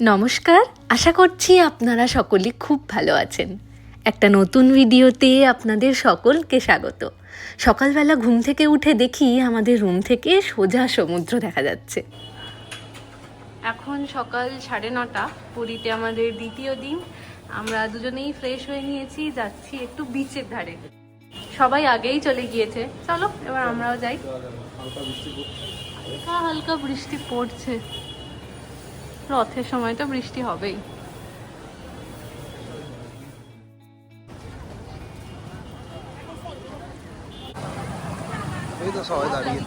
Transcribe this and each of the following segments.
নমস্কার আশা করছি আপনারা সকলে খুব ভালো আছেন। একটা নতুন ভিডিওতে আপনাদের সকলকে স্বাগত। সকালবেলা ঘুম থেকে উঠে দেখি আমাদের রুম থেকে সোজা সমুদ্র দেখা যাচ্ছে। এখন সকাল সাড়ে নটা পুরীতে আমাদের দ্বিতীয় দিন। আমরা দুজনেই ফ্রেশ হয়ে নিয়েছি যাচ্ছি একটু বিচের ধারে। সবাই আগেই চলে গিয়েছে। চলো এবার আমরাও যাই। হালকা হালকা বৃষ্টি পড়ছে। রথের সময় তো বৃষ্টি হবেই। এই তো সবাই দাঁড়িয়ে।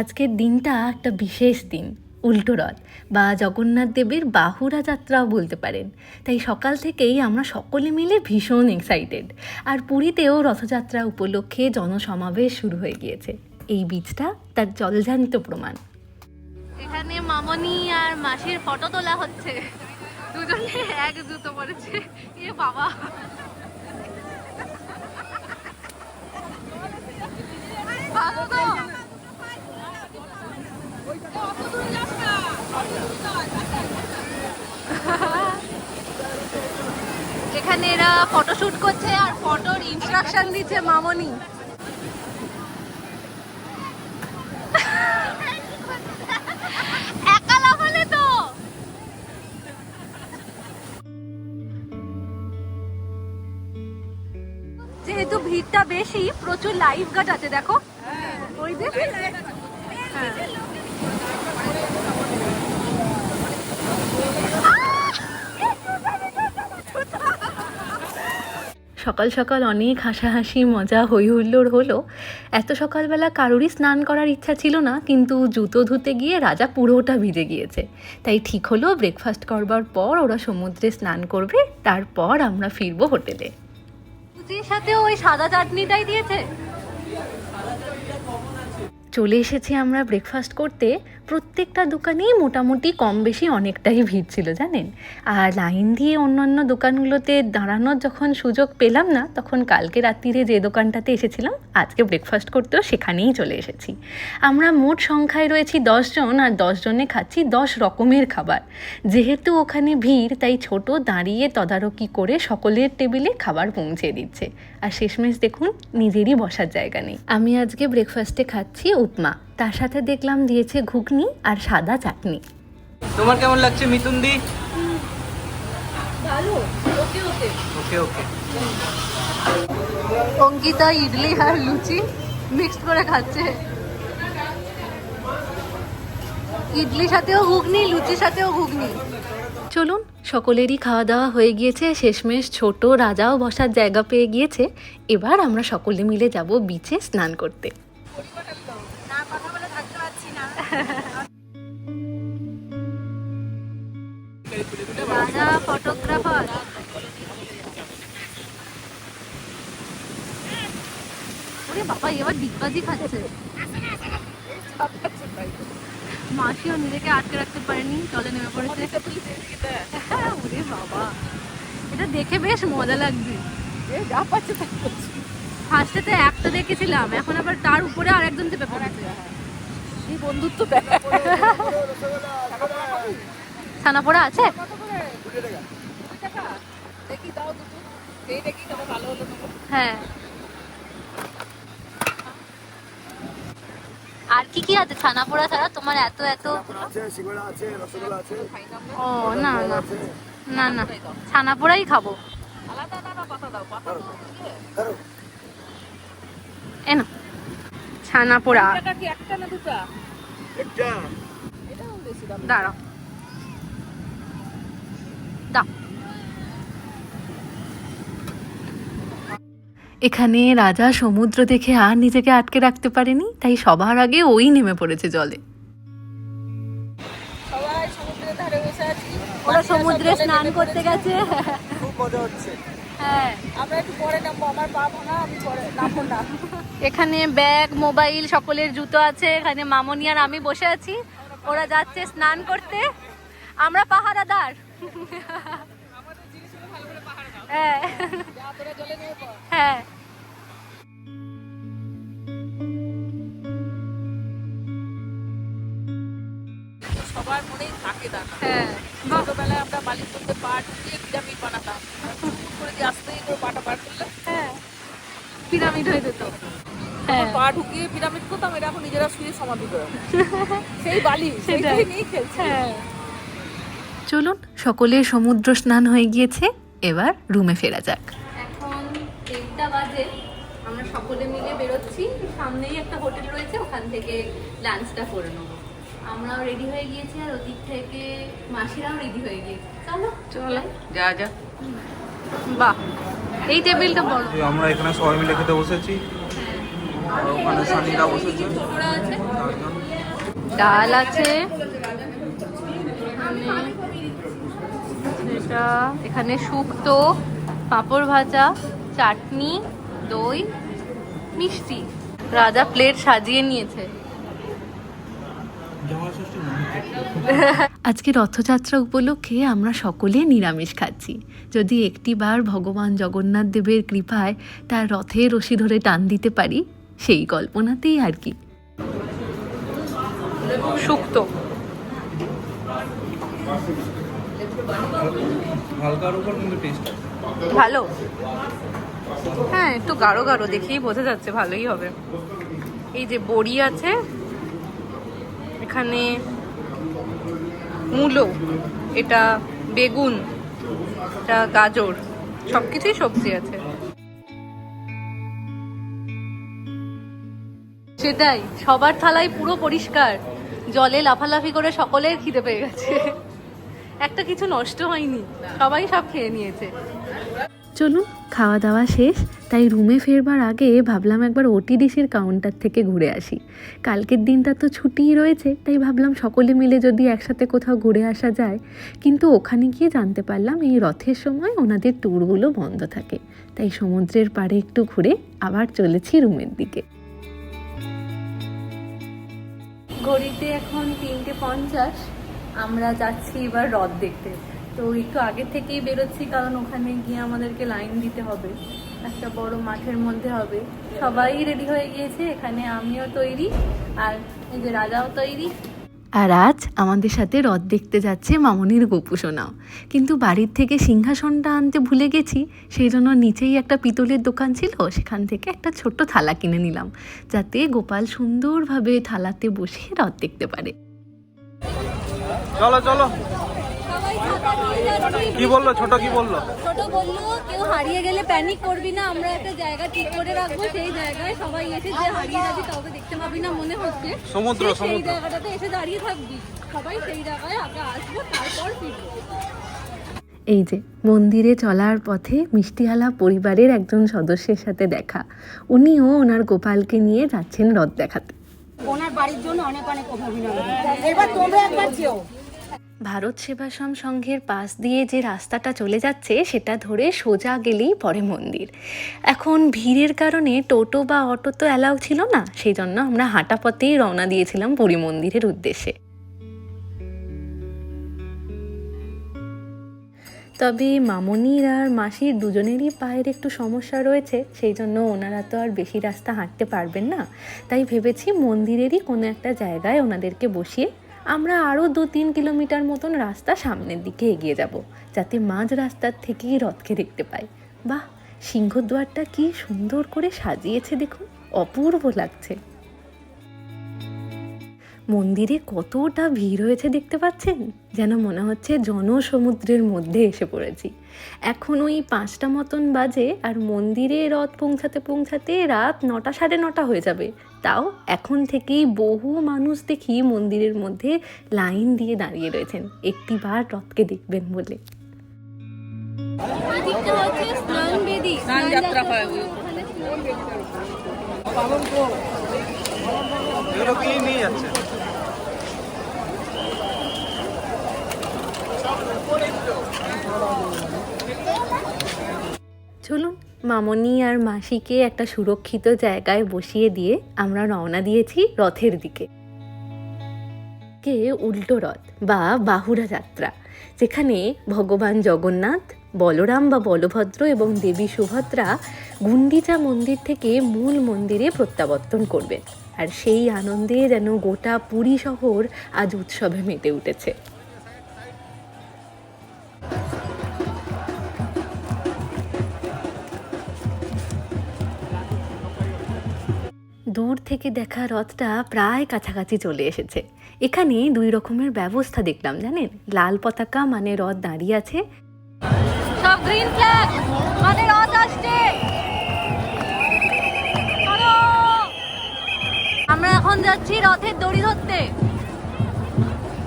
আজকের দিনটা একটা বিশেষ দিন উল্টো রথ বা জগন্নাথ দেবের বাহুরা যাত্রাও বলতে পারেন। তাই সকাল থেকেই আমরা সকলে মিলে ভীষণ এক্সাইটেড আর পুরীতেও রথযাত্রা উপলক্ষে জনসমাবেশ শুরু হয়ে গিয়েছে। এই বীজটা তার জলজান্ত প্রমাণ। এখানে মামনি আর মাসির ফটো তোলা হচ্ছে। দুজনে এক জুতো পড়েছে এ বাবা। এখানে এরা ফটোশুট করছে আর ফটোর ইনস্ট্রাকশন দিচ্ছে মামনি। ভিড়টা বেশি, প্রচুর লাইফ গার্ড আছে, দেখো। সকাল সকাল অনেক হাসাহাসি, মজা হই হুল্লোড় হলো। এত সকালবেলা কারোরই স্নান করার ইচ্ছা ছিল না, কিন্তু জুতো ধুতে গিয়ে রাজা পুরোটা ভিজে গিয়েছে। তাই ঠিক হলো ব্রেকফাস্ট করবার পর ওরা সমুদ্রে স্নান করবে, তারপর আমরা ফিরবো হোটেলে। লুচির সাথে ওই সাদা চাটনিটাই দিয়েছে। চলে এসেছি আমরা ব্রেকফাস্ট করতে। প্রত্যেকটা দোকানেই মোটামুটি কম বেশি অনেকটাই ভিড় ছিল, জানেন? আর লাইন দিয়ে অন্যান্য দোকানগুলোতে দাঁড়ানোর যখন সুযোগ পেলাম না, তখন কালকে রাত্রিরে যে দোকানটাতে এসেছিলাম, আজকে ব্রেকফাস্ট করতেও সেখানেই চলে এসেছি। আমরা মোট সংখ্যায় রয়েছি দশজন আর দশজনে খাচ্ছি দশ রকমের খাবার। যেহেতু ওখানে ভিড়, তাই ছোট দাঁড়িয়ে তদারকি করে সকলের টেবিলে খাবার পৌঁছে দিচ্ছে। আর শেষমেশ দেখুন, নিজেরই বসার জায়গা নেই। আমি আজকে ব্রেকফাস্টে খাচ্ছি উপমা। তার সাথে দেখলাম দিয়েছে ঘুগনি আর সাদা চাটনি। তোমার কেমন লাগছে মিতুন দি ভালো okay okay. Okay okay. Ankita idli আর লুচি মিক্সড করে খাচ্ছে। ইডলির সাথেও ঘুগনি লুচির সাথেও ঘুগনি। চলুন সকলেরই খাওয়া দাওয়া হয়ে গিয়েছে শেষমেশ ছোট রাজাও বসার জায়গা পেয়ে গিয়েছে। এবার আমরা সকলে মিলে যাব বিচে স্নান করতে। ফটোগ্রাফার ওরে বাবা এবার ডিগবাজি খাচ্ছে। মাসিও নিজেকে আটকে রাখতে পারেনি জলে নেমে পড়েছে। ওরে বাবা এটা দেখে বেশ মজা লাগছে। ফার্স্টেতে একটা দেখেছিলাম এখন আবার তার উপরে আর একজন চেপে পড়েছে। বন্ধুত্ব ছানাপোড়া আছে? হ্যাঁ। আর কি কি আছে? ছানাপোড়া ছাড়া তোমার এত এত ও না না। না না। ছানাপোড়াই খাব। এ না। দাঁড়াও এখানে রাজা সমুদ্র দেখে আর নিজেকে আটকে রাখতে পারেনি তাই সবার আগে ওই নেমে পড়েছে জলে। ওরা সমুদ্রে স্নান করতে গেছে। খুব মজা হচ্ছে। হ্যাঁ। এখানে ব্যাগ মোবাইল সকলের জুতো আছে এখানে মামনি আর আমি বসে আছি। ওরা যাচ্ছে স্নান করতে। আমরা পাহারাদার। হ্যাঁ। হ্যাঁ। ওখানেই থাকে দানা হ্যাঁ। ছোটবেলায় আমরা বালির মধ্যে পা ঢুকিয়ে পিরামিড বানাতাম। আসতেই করে পাটা করলে। হ্যাঁ। পিরামিড হয়ে যেত। হ্যাঁ। পা ঢুকিয়ে পিরামিড করতাম এটা এখন নিজেরা শুয়ে সমাধি করে সেই বালি সেটাই। সেটাই নিয়ে খেলছে। হ্যাঁ। চলুন সকলে সমুদ্র স্নান হয়ে গিয়েছে এবার রুমে ফেরা যাক। এখন দেড়টা বাজে আমরা সকলে মিলে বেরোচ্ছি সামনেই একটা হোটেল রয়েছে ওখান থেকে লাঞ্চটা করে নেব। আমরাও রেডি হয়ে গিয়েছি আর ওদিক থেকে মাসিরাও রেডি হয়ে গিয়েছে। চলো চলো যা যা বাহ এই টেবিলটা বড়। আমরা এখানে সবাই মিলে খেতে বসেছি। আর ওখানে সানিরা বসেছে। ডাল আছে। এটা এখানে শুক্তো পাঁপড় ভাজা চাটনি দই মিষ্টি। রাজা প্লেট সাজিয়ে নিয়েছে। আজকে রথযাত্রা উপলক্ষে আমরা সকলে নিরামিষ খাচ্ছি। যদি একটিবার ভগবান জগন্নাথ দেবের কৃপায় তার রথে রশি ধরে টান দিতে পারি সেই কল্পনাতেই আর কি। শুক্তো হালকার উপর কিন্তু টেস্ট ভালো। হ্যাঁ একটু গাঢ় গাঢ় দেখেই বোঝা যাচ্ছে ভালোই হবে। এই যে বড়ি আছে এখানে মূলো, এটা বেগুন, এটা গাজর সব কিছুই সবজি আছে। সেটাই, সবার থালায় পুরো পরিষ্কার। জলে লাফালাফি করে সকলের খিদে পেয়ে গেছে। একটা কিছু নষ্ট হয়নি, সবাই সব খেয়ে নিয়েছে। চলুন খাওয়া দাওয়া শেষ, তাই রুমে ফেরবার আগে ভাবলাম একবার ওটিডিসির কাউন্টার থেকে ঘুরে আসি। কালকের দিনটা তো ছুটিই রয়েছে, তাই ভাবলাম সকলে মিলে যদি একসাথে কোথাও ঘুরে আসা যায়। কিন্তু ওখানে গিয়ে জানতে পারলাম এই রথের সময় ওনাদের ট্যুরগুলো বন্ধ থাকে। তাই সমুদ্রের পাড়ে একটু ঘুরে আবার চলেছি রুমের দিকে। ঘড়িতে এখন তিনটে পঞ্চাশ, আমরা যাচ্ছি এবার হ্রদ দেখতে। তো একটু আগে থেকেই বেরোচ্ছি কারণ ওখানে গিয়ে আমাদেরকে লাইন দিতে হবে। একটা বড় মাঠের মধ্যে হবে। সবাই রেডি হয়ে গিয়েছে এখানে আমিও তৈরি আর এই যে রাজাও তৈরি। আর আজ আমাদের সাথে রথ দেখতে যাচ্ছে মামনির গোপুসোনাও কিন্তু বাড়ির থেকে সিংহাসনটা আনতে ভুলে গেছি সেই জন্য নিচেই একটা পিতলের দোকান ছিল সেখান থেকে একটা ছোট্ট থালা কিনে নিলাম যাতে গোপাল সুন্দরভাবে থালাতে বসে রথ দেখতে পারে। চলো চলো। কি বলল? ছোট কি বলল? ছোট বলল কেউ হারিয়ে গেলে প্যানিক করবি না আমরা একটা জায়গা ঠিক করে রাখব সেই জায়গায় সবাই এসে যে হারিয়ে যাবি কাউকে দেখতে পাবি না মনে হচ্ছে। সমুদ্র, সেই সমুদ্র। জায়গাটাতে এসে দাঁড়িয়ে থাকবি। সবাই সেই জায়গায় আগে আসব তারপর ফিরবো। এই যে মন্দিরে চলার পথে মিষ্টিহালা পরিবারের একজন সদস্যের সাথে দেখা। উনিও ওনার গোপালকে নিয়ে যাচ্ছেন হ্রদ দেখাতে। ওনার বাড়ির জন্য অনেক অনেক অভিনন্দন। এবার তোমরা একবার যেও। ভারত সেবাশ্রম সংঘের পাশ দিয়ে যে রাস্তাটা চলে যাচ্ছে, সেটা ধরে সোজা গেলেই পরে মন্দির। এখন ভিড়ের কারণে টোটো বা অটো তো অ্যালাউ ছিল না সেই জন্য আমরা হাঁটা পথেই রওনা দিয়েছিলাম পুরী মন্দিরের উদ্দেশ্যে। তবে মামনির আর মাসির দুজনেরই পায়ের একটু সমস্যা রয়েছে সেই জন্য ওনারা তো আর বেশি রাস্তা হাঁটতে পারবেন না। তাই ভেবেছি মন্দিরেরই কোনো একটা জায়গায় ওনাদেরকে বসিয়ে আমরা আরও দু তিন কিলোমিটার মতন রাস্তা সামনের দিকে এগিয়ে যাব, যাতে মাঝ রাস্তার থেকেই রথকে দেখতে পাই। বাহ, সিংহদ্বারটা কি সুন্দর করে সাজিয়েছে দেখুন, অপূর্ব লাগছে। মন্দিরে কতটা ভিড় হয়েছে দেখতে পাচ্ছেন? যেন মনে হচ্ছে জনসমুদ্রের মধ্যে এসে পড়েছি। এখন ওই পাঁচটা মতন বাজে আর মন্দিরে রথ পৌঁছাতে পৌঁছাতে রাত নটা সাড়ে নটা হয়ে যাবে। তাও এখন থেকেই বহু মানুষ দেখি মন্দিরের মধ্যে লাইন দিয়ে দাঁড়িয়ে রয়েছেন। একটিবার রথকে দেখবেন বলে। স্নান যাত্রা হয় ওই ওখানে স্নান বেদিটা এগুলো কি নিয়ে যাচ্ছে। চলুন মামনি আর মাসিকে একটা সুরক্ষিত জায়গায় বসিয়ে দিয়ে আমরা রওনা দিয়েছি রথের দিকে। কে উল্টো রথ বা বাহুড়া যাত্রা, যেখানে ভগবান জগন্নাথ, বলরাম বা বলভদ্র এবং দেবী সুভদ্রা গুন্ডিচা মন্দির থেকে মূল মন্দিরে প্রত্যাবর্তন করবেন আর সেই আনন্দে যেন গোটা পুরী শহর আজ উৎসবে মেতে উঠেছে। দূর থেকে দেখা রথটা প্রায় কাছাকাছি চলে এসেছে। এখানে দুই রকমের ব্যবস্থা দেখলাম, জানেন? লাল পতাকা মানে রথ দাঁড়িয়ে আছে। সব গ্রিন ফ্ল্যাগ মানে রথ আসছে। আমরা এখন যাচ্ছি রথের দড়ি ধরতে।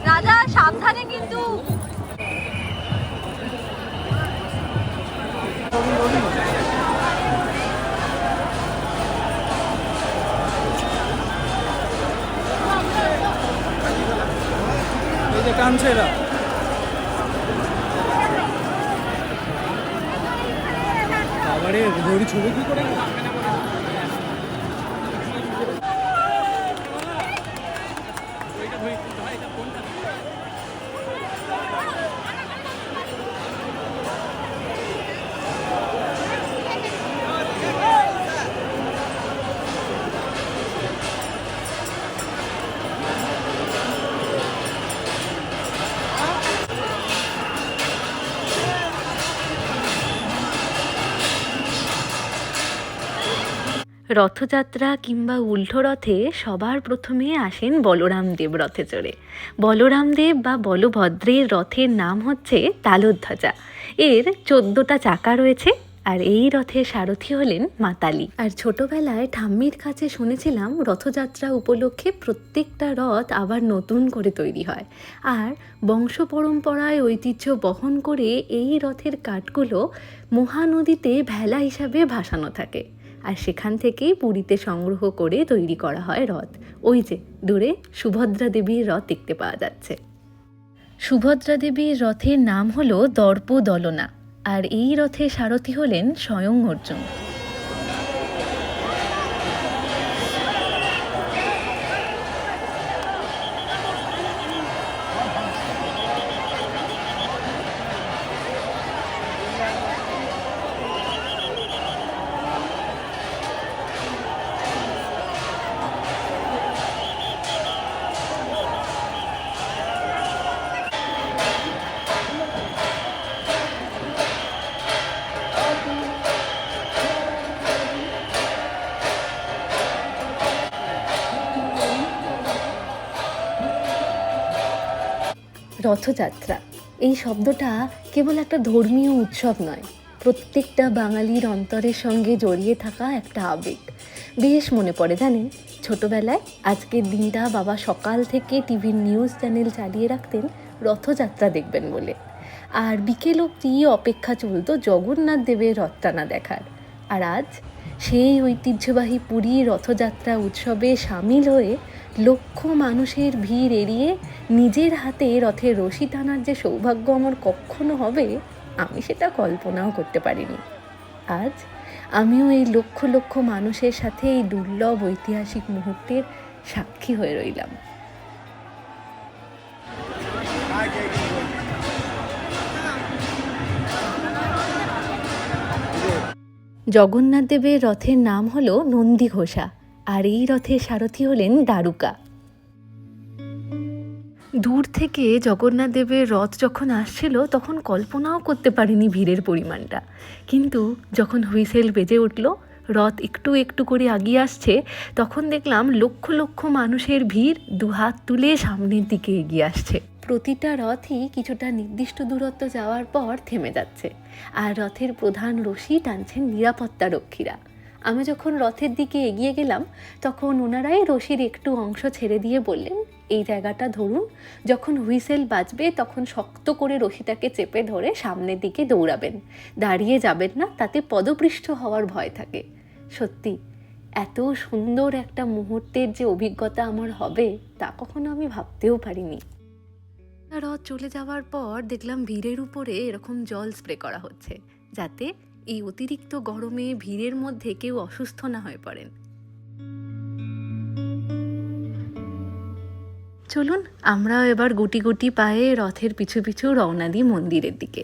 রাজা, সাবধানে কিন্তু। কানছে এরা। দড়ি ছবি কি করে? রথযাত্রা কিংবা উল্টো রথে সবার প্রথমে আসেন বলরাম দেব রথে চড়ে। বলরাম দেব বা বলভদ্রের রথের নাম হচ্ছে তালোধ্বজা। এর চোদ্দোটা চাকা রয়েছে আর এই রথের সারথি হলেন মাতালি আর ছোটবেলায় ঠাম্মির কাছে শুনেছিলাম রথযাত্রা উপলক্ষে প্রত্যেকটা রথ আবার নতুন করে তৈরি হয়। আর বংশ পরম্পরায় ঐতিহ্য বহন করে এই রথের কাঠগুলো মহানদীতে ভেলা হিসাবে ভাসানো থাকে। আর সেখান থেকেই পুরীতে সংগ্রহ করে তৈরি করা হয় রথ। ওই যে, দূরে সুভদ্রা দেবীর রথ দেখতে পাওয়া যাচ্ছে। সুভদ্রা দেবীর রথের নাম হলো দর্প দলনা আর এই রথে সারথি হলেন স্বয়ং অর্জুন। রথযাত্রা। এই শব্দটা কেবল একটা ধর্মীয় উৎসব নয়, প্রত্যেকটা বাঙালির অন্তরের সঙ্গে জড়িয়ে থাকা একটা আবেগ। বেশ মনে পড়ে জানেন, ছোটবেলায় আজকের দিনটা বাবা সকাল থেকে টিভির নিউজ চ্যানেল চালিয়ে রাখতেন রথযাত্রা দেখবেন বলে। আর বিকেল অবধি অপেক্ষা চলতো জগন্নাথ দেবের রথটানা দেখার। আর আজ সেই ঐতিহ্যবাহী পুরী রথযাত্রা উৎসবে সামিল হয়ে লক্ষ মানুষের ভিড় এড়িয়ে নিজের হাতে রথের রশি টানার যে সৌভাগ্য আমার কখনো হবে, আমি সেটা কল্পনাও করতে পারিনি। আজ আমিও এই লক্ষ লক্ষ মানুষের সাথে এই দুর্লভ ঐতিহাসিক মুহূর্তের সাক্ষী হয়ে রইলাম। জগন্নাথ দেবের রথের নাম হলো নন্দী ঘোষা। আর এই রথের সারথি হলেন দারুকা। দূর থেকে জগন্নাথ দেবের রথ যখন আসছিল, তখন কল্পনাও করতে পারিনি ভিড়ের পরিমাণটা। কিন্তু যখন হুইসেল বেজে উঠল, রথ একটু একটু করে আগিয়ে আসছে, তখন দেখলাম লক্ষ লক্ষ মানুষের ভিড় দুহাত তুলে সামনের দিকে এগিয়ে আসছে। প্রতিটা রথই কিছুটা নির্দিষ্ট দূরত্ব যাওয়ার পর থেমে যাচ্ছে, আর রথের প্রধান রশি টানছেন নিরাপত্তা রক্ষীরা আমি যখন রথের দিকে এগিয়ে গেলাম, তখন ওনারাই রশির একটু অংশ ছেড়ে দিয়ে বললেন, এই জায়গাটা ধরুন, যখন হুইসেল বাজবে, তখন শক্ত করে রশিটাকে চেপে ধরে সামনের দিকে দৌড়াবেন। দাঁড়িয়ে যাবেন না, তাতে পদপৃষ্ঠ হওয়ার ভয় থাকে। সত্যি, এত সুন্দর একটা মুহূর্তের যে অভিজ্ঞতা আমার হবে, তা কখনো আমি ভাবতেও পারিনি। রথ চলে যাওয়ার পর দেখলাম ভিড়ের উপরে এরকম জল স্প্রে করা হচ্ছে, যাতে এই অতিরিক্ত গরমে ভিড়ের মধ্যে কেউ অসুস্থ না হয়ে পড়েন। চলুন, আমরাও এবার গুটি গুটি পায়ে রথের পিছু পিছু রওনা দিই মন্দিরের দিকে।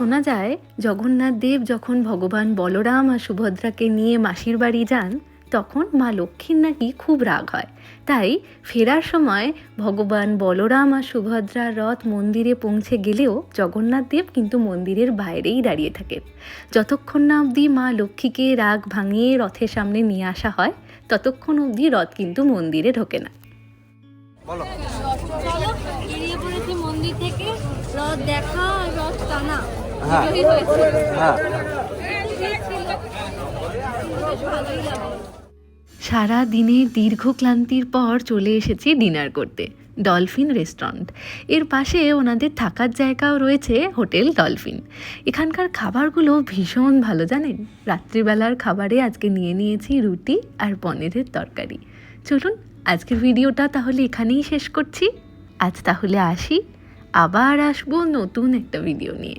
শোনা যায় জগন্নাথ দেব যখন ভগবান বলরাম আর সুভদ্রাকে নিয়ে মাসির বাড়ি যান তখন মা লক্ষ্মীর নাকি খুব রাগ হয়। তাই ফেরার সময় ভগবান বলরাম আর সুভদ্রার রথ মন্দিরে পৌঁছে গেলেও জগন্নাথ দেব কিন্তু মন্দিরের বাইরেই দাঁড়িয়ে থাকেন। যতক্ষণ না অবধি মা লক্ষ্মীকে রাগ ভাঙিয়ে রথের সামনে নিয়ে আসা হয় ততক্ষণ অবধি রথ কিন্তু মন্দিরে ঢোকে না। মন্দির থেকে। রথ দেখা রথ টানা। হ্যাঁ। হ্যাঁ। সারা দিনের দীর্ঘ ক্লান্তির পর চলে এসেছি ডিনার করতে, ডলফিন রেস্টুরেন্ট। এর পাশে ওনাদের থাকার জায়গাও রয়েছে হোটেল ডলফিন। এখানকার খাবারগুলো ভীষণ ভালো, জানেন? রাত্রিবেলার খাবারে আজকে নিয়ে নিয়েছি রুটি আর পনিরের তরকারি। চলুন, আজকের ভিডিওটা তাহলে এখানেই শেষ করছি। আজ তাহলে আসি, আবার আসব নতুন একটা ভিডিও নিয়ে।